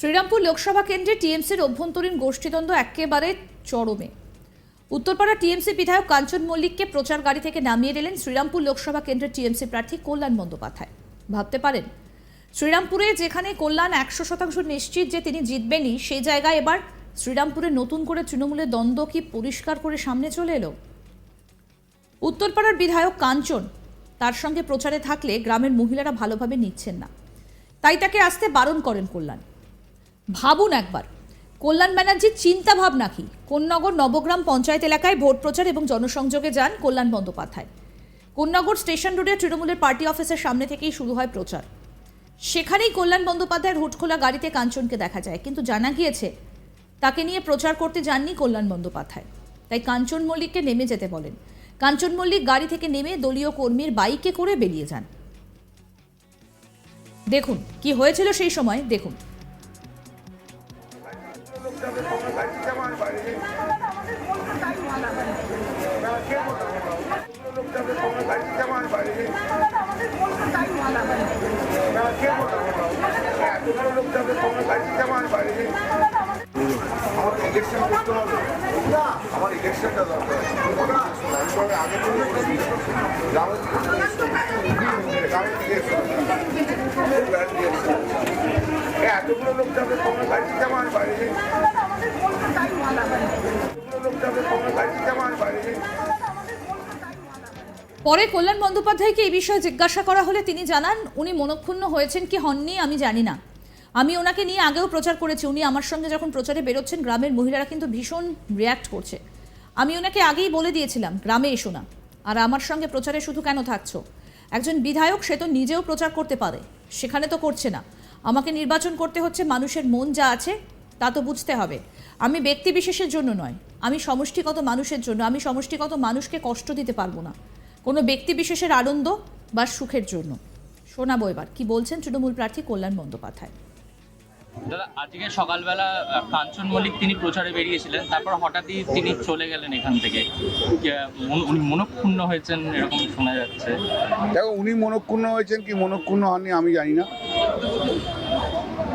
শ্রীরামপুর লোকসভা কেন্দ্রে টিএমসির অভ্যন্তরীণ গোষ্ঠীদ্বন্দ্ব একেবারে চরমে। উত্তরপাড়া টিএমসি বিধায়ক কাঞ্চন মল্লিককে প্রচার গাড়ি থেকে নামিয়ে দিলেন শ্রীরামপুর লোকসভা কেন্দ্রের টিএমসি প্রার্থী কল্যাণ বন্দ্যোপাধ্যায়। ভাবতে পারেন, শ্রীরামপুরে যেখানে কল্যাণ একশো শতাংশ নিশ্চিত যে তিনি জিতবেনই, সেই জায়গায় এবার শ্রীরামপুরে নতুন করে তৃণমূলের দ্বন্দ্ব কি পরিষ্কার করে সামনে চলে এলো? উত্তরপাড়ার বিধায়ক কাঞ্চন তার সঙ্গে প্রচারে থাকলে গ্রামের মহিলারা ভালোভাবে নিচ্ছেন না। তাই তাকে আসতে বারণ করেন কল্যাণ। ভাবুন একবার। কল্যাণ ব্যানার্জির চিন্তা ভাবনা কি? কোন্নগর নবগ্রাম পঞ্চায়েত এলাকায় ভোট প্রচার এবং জনসংযোগে যান কল্যাণ বন্দ্যোপাধ্যায়। কোন্নগর স্টেশন রোডে তৃণমূলের পার্টি অফিসের সামনে থেকেই শুরু হয় প্রচার। সেখানেই কল্যাণ বন্দ্যোপাধ্যায়ের হুটখোলা গাড়িতে কাঞ্চনকে দেখা যায়, কিন্তু জানা গিয়েছে, তাকে নিয়ে প্রচার করতে যাননি কল্যাণ বন্দ্যোপাধ্যায়। তাই কাঞ্চন মল্লিককে নেমে যেতে বলেন। কাঞ্চন মল্লিক গাড়ি থেকে নেমে দলীয় কর্মীর বাইকে করে বেরিয়ে যান। দেখুন, কি হয়েছিল সেই সময়, দেখুন। পরে কল্যাণ বন্দ্যোপাধ্যায়কে এই বিষয়ে জিজ্ঞাসা করা হলে তিনি জানান, উনি মনক্ষুণ্ণ হয়েছেন কি হননি আমি জানি না। আমি ওনাকে নিয়ে আগেও প্রচার করেছি। উনি আমার সঙ্গে যখন প্রচারে বেরোচ্ছেন, গ্রামের মহিলারা কিন্তু ভীষণ রিয়্যাক্ট করছে। আমি ওনাকে আগেই বলে দিয়েছিলাম, গ্রামে এসো না। আর আমার সঙ্গে প্রচারে শুধু কেন থাকছো? একজন বিধায়ক, সে তো নিজেও প্রচার করতে পারে। সেখানে তো করছে না। আমাকে নির্বাচন করতে হচ্ছে, মানুষের মন যা আছে, তা তো বুঝতে হবে। আমি ব্যক্তি বিশেষের জন্য নয়। আমি সমষ্টিগত মানুষের জন্য। আমি সমষ্টিগত মানুষকে কষ্ট দিতে পারব না। কোনো ব্যক্তি বিশেষের আনন্দ বা সুখের জন্য। শোনাবো এবার। কি বলছেন তৃণমূল প্রার্থী কল্যাণ বন্দ্যোপাধ্যায়? দাদা, আজকে সকালবেলা কাঞ্চন মল্লিক তিনি প্রচারে বেরিয়েছিলেন, তারপর হঠাৎই তিনি চলে গেলেন এখান থেকে। উনি মনক্ষুণ্ণ হয়েছেন, এরকম শোনা যাচ্ছে। দেখো, উনি মনক্ষুণ্ণ হয়েছেন কি মনক্ষুণ্ণ হননি আমি জানি না।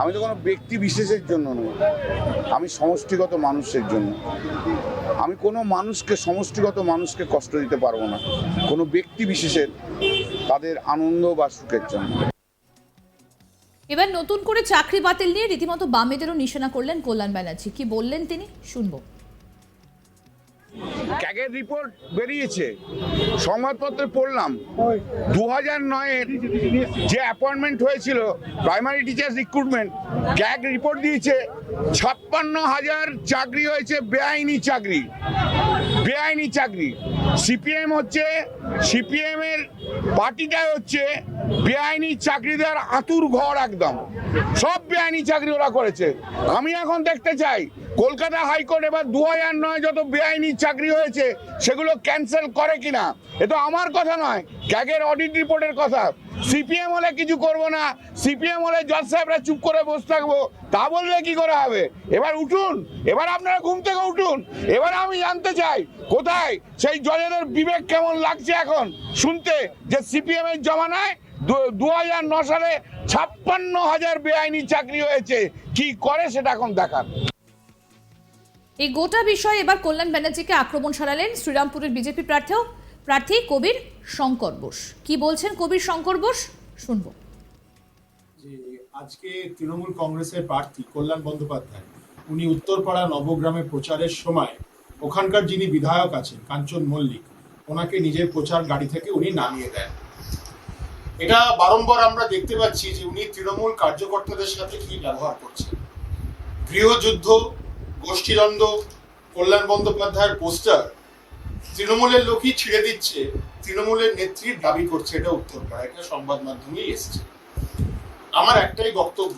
আমি তো কোনো ব্যক্তি বিশেষের জন্য নই। আমি সমষ্টিগত মানুষের জন্য। আমি কোনো মানুষকে, সমষ্টিগত মানুষকে কষ্ট দিতে পারব না। কোনো ব্যক্তি বিশেষের, তাদের আনন্দ বা সুখের জন্য। এবার নতুন করে চাকরি বাতিল নিয়ে রীতিমতো বামেদেরও নিশানা করলেন কল্যাণ ব্যানার্জি। কি বললেন তিনি? শুনব। ক্যাগের রিপোর্ট বেরিয়েছে। সংবাদপত্রে পড়লাম দু হাজার নয়ের যে অ্যাপয়েন্টমেন্ট হয়েছিল primary teacher recruitment CAG report দিয়েছে ছাপ্পান্ন হাজার চাকরি হয়েছে, বেআইনি চাকরি। বেআইনি চাকরি। সিপিএম হচ্ছে, সিপিএম এর পার্টিটাই হচ্ছে বেআইনি চাকরি দেওয়ার আতুর ঘর একদম। সব বেআইনি চাকরি ওরা করেছে। আমি এখন দেখতে চাই কলকাতা হাইকোর্ট এবার দু হাজার নয় যত বেআইনি চাকরি হয়েছে, সেগুলো ক্যান্সেল করে কিনা? এ তো আমার কথা নয় ক্যাগের অডিট রিপোর্টের কথা। সিপিএম হলে কিছু করব না সিপিএম হলে জজ সাহেবরা চুপ করে বসে থাকব, তা বললে কি করে হবে? এবার উঠুন, এবার আপনারা ঘুম থেকে উঠুন, এবার আমি জানতে চাই, কোথায়? সেই জজেদের বিবেক কেমন লাগছে এখন? শুনতে যে সিপিএম এর জমানায় দু হাজার ন সালে ছাপ্পান্ন হাজার বেআইনি চাকরি হয়েছে, কি করে সেটা এখন দেখার এই গোটা বিষয়ে এবার কল্যাণ ব্যানার্জিকে আক্রমণ সারালেন শ্রীরামপুরের বিজেপি প্রার্থীও, প্রার্থী কবির শঙ্কর বোস। কি বলছেন কবির শঙ্কর বোস? শুনব। আজকে তৃণমূল কংগ্রেসের প্রার্থী কল্যাণ বন্দ্যোপাধ্যায়, উনি উত্তরপাড়া নবগ্রামে প্রচারের সময় ওখানকার যিনি বিধায়ক আছেন, কাঞ্চন মল্লিক, ওনাকে নিজের প্রচার গাড়ি থেকে উনি নামিয়ে দেন। এটা বারংবার আমরা দেখতে পাচ্ছি যে উনি তৃণমূল কার্যকর্তাদের সাথে কি ব্যবহার করছেন। গৃহযুদ্ধ গোষ্ঠীদ্বন্দ্ব, কল্যাণ বন্দ্যোপাধ্যায়ের পোস্টার তৃণমূলের লোকই ছিঁড়ে দিচ্ছে, তৃণমূলের নেত্রীর দাবি করছে, এটা উত্তরপাড়া এটা সংবাদ মাধ্যমেই এসছে। আমার একটাই বক্তব্য,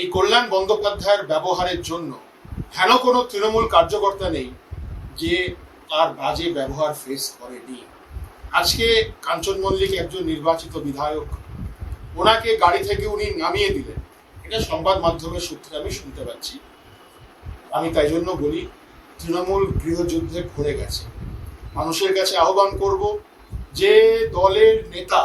এই কল্যাণ বন্দ্যোপাধ্যায়ের ব্যবহারের জন্য হেন কোনো তৃণমূল কার্যকর্তা নেই যে তার বাজে ব্যবহার ফেস করেনি? আজকে কাঞ্চন মল্লিক একজন নির্বাচিত বিধায়ক, ওনাকে গাড়ি থেকে উনি নামিয়ে দিলেন। এটা সংবাদ মাধ্যমের সূত্রে আমি শুনতে পাচ্ছি। আমি তাই জন্য বলি, তৃণমূল গৃহযুদ্ধে ভরে গেছে। মানুষের কাছে আহ্বান করব যে দলের নেতা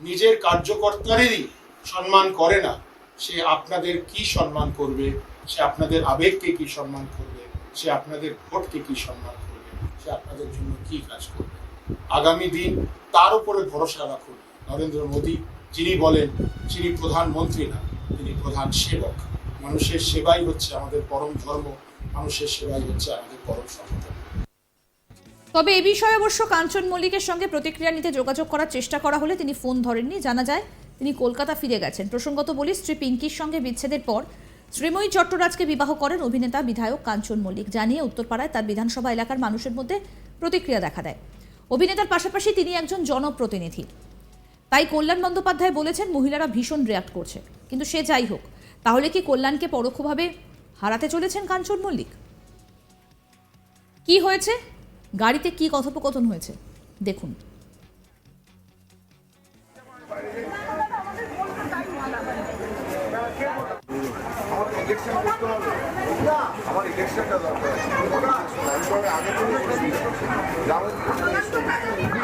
নিজের কার্যকর্তারই সম্মান করে না, সে আপনাদের কি সম্মান করবে? সে আপনাদের আবেগকে কি সম্মান করবে? সে আপনাদের ভোটকে কি সম্মান করবে? সে আপনাদের জন্য কি কাজ করবে? আগামী দিন তার উপরে ভরসা রাখুন। নরেন্দ্র মোদী, যিনি বলেন, যিনি প্রধানমন্ত্রী না, তিনি প্রধান সেবক। মানুষের সেবাই হচ্ছে আমাদের পরম ধর্ম, মানুষের সেবাই হচ্ছে আমাদের পরম সমাধান তবে এ বিষয়ে অবশ্য কাঞ্চন মল্লিকের সঙ্গে প্রতিক্রিয়া নিতে যোগাযোগ করার চেষ্টা করা হলে তিনি ফোন ধরেননি। জানা যায়, তিনি কলকাতা ফিরে গেছেন। প্রসঙ্গত বলি, স্ত্রী পিঙ্কির সঙ্গে বিচ্ছেদের পর শ্রীময়ী চট্টরাজকে বিবাহ করেন অভিনেতা, বিধায়ক কাঞ্চন মল্লিক। জানিয়ে উত্তরপাড়ায় তার বিধানসভা এলাকার মানুষের মধ্যে প্রতিক্রিয়া দেখা দেয়। অভিনেতার পাশাপাশি তিনি একজন জনপ্রতিনিধি। তাই কল্যাণ বন্দ্যোপাধ্যায় বলেছেন, মহিলারা ভীষণ রিয়াক্ট করছে। কিন্তু সে যাই হোক তাহলে কি কল্যাণকে পরোক্ষভাবে হারাতে চলেছেন কাঞ্চন মল্লিক? কি হয়েছে? গাড়িতে কি কথোপকথন হয়েছে? দেখুন।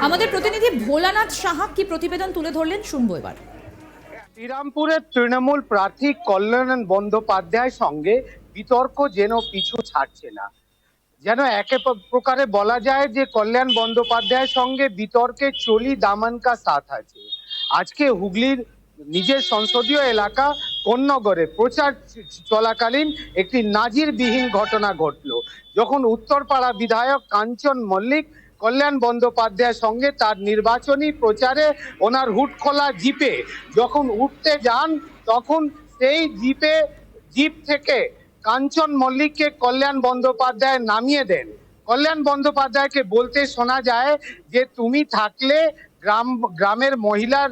আমাদের প্রতিনিধি ভোলানাথ সাহা কি প্রতিবেদন তুলে ধরলেন? শুনব এবার। শ্রীরামপুরের তৃণমূল প্রার্থী কল্যাণ বন্দ্যোপাধ্যায়ের সঙ্গে বিতর্ক যেন পিছু ছাড়ছে না। যেন একে প্রকারে বলা যায় যে কল্যাণ বন্দ্যোপাধ্যায়ের সঙ্গে বিতর্কে চলি দামান কা সাথ আছে। আজকে হুগলির নিজের সংসদীয় এলাকা কোন্নগরে প্রচার চলাকালীন একটি নাজিরবিহীন ঘটনা ঘটলো। যখন উত্তরপাড়া বিধায়ক কাঞ্চন মল্লিক কল্যাণ বন্দ্যোপাধ্যায়ের সঙ্গে তার নির্বাচনী প্রচারে ওনার হুট খোলা জিপে। যখন উঠতে যান, তখন সেই জিপে, জিপ থেকে কাঞ্চন মল্লিককে কল্যাণ বন্দ্যোপাধ্যায় নামিয়ে দেন। কল্যাণ বন্দ্যোপাধ্যায়কে বলতে শোনা যায় যে, তুমি থাকলে গ্রাম, গ্রামের মহিলার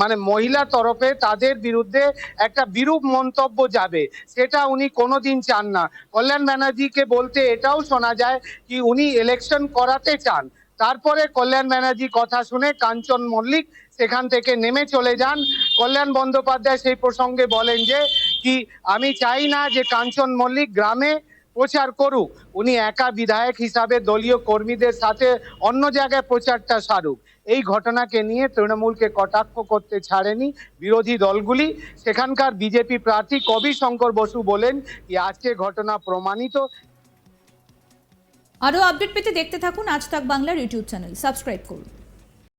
মানে মহিলা তরফে তাদের বিরুদ্ধে একটা বিরূপ মন্তব্য যাবে। সেটা উনি কোনোদিন চান না। কল্যাণ ব্যানার্জিকে বলতে এটাও শোনা যায় কি উনি ইলেকশন করাতে চান। তারপরে কল্যাণ ব্যানার্জি কথা শুনে কাঞ্চন মল্লিক সেখান থেকে নেমে চলে যান। কল্যাণ বন্দ্যোপাধ্যায় সেই প্রসঙ্গে বলেন যে, কি আমি চাই না যে কাঞ্চন মল্লিক গ্রামে প্রচার করুক। উনি একা বিধায়ক হিসাবে দলীয় কর্মীদের সাথে অন্য জায়গায় প্রচারটা সারুক। এই ঘটনাকে নিয়ে তৃণমূলকে কটাক্ষ করতে ছাড়েনি বিরোধী দলগুলি। সেখানকার বিজেপি প্রার্থী কবি শঙ্কর বসু বলেন কি, আজকে ঘটনা প্রমাণিত। আরও আপডেট পেতে দেখতে থাকুন আজ তাক বাংলার ইউটিউব চ্যানেল। সাবস্ক্রাইব করুন।